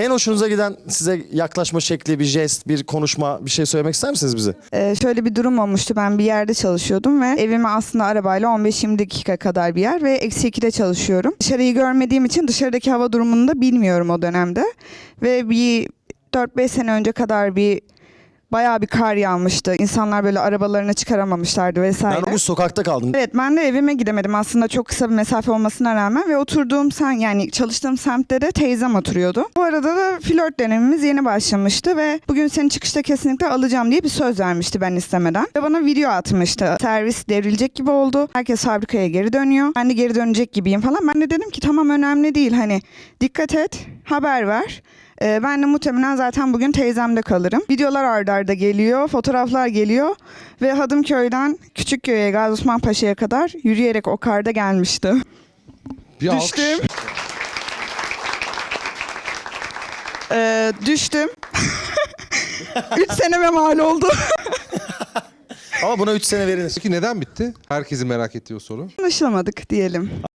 En hoşunuza giden size yaklaşma şekli, bir jest, bir konuşma, bir şey söylemek ister misiniz bize? Ee, şöyle bir durum olmuştu. Ben bir yerde çalışıyordum ve evime aslında arabayla 15-20 dakika kadar bir yer ve eksi 2'de çalışıyorum. Dışarıyı görmediğim için dışarıdaki hava durumunu da bilmiyorum o dönemde. Ve bir 4-5 sene önce kadar bir bayağı bir kar yağmıştı. İnsanlar böyle arabalarını çıkaramamışlardı vesaire. Ben o gün sokakta kaldım. Evet ben de evime gidemedim aslında çok kısa bir mesafe olmasına rağmen ve oturduğum sen yani çalıştığım semtte de teyzem oturuyordu. Bu arada da flört dönemimiz yeni başlamıştı ve bugün seni çıkışta kesinlikle alacağım diye bir söz vermişti ben istemeden. Ve bana video atmıştı. Servis devrilecek gibi oldu. Herkes fabrikaya geri dönüyor. Ben de geri dönecek gibiyim falan. Ben de dedim ki tamam önemli değil hani dikkat et haber ver. Ee, ben de muhtemelen zaten bugün teyzemde kalırım. Videolar ardarda arda geliyor, fotoğraflar geliyor ve Hadımköy'den Küçükköy'e Gazi Osman Paşa'ya kadar yürüyerek o karda gelmişti. Bir alkış. Düştüm. Ee, düştüm. Üç seneme mal oldu. Ama buna 3 sene veriniz. Peki neden bitti? Herkesin merak ettiği o soru. Anlaşılamadık diyelim.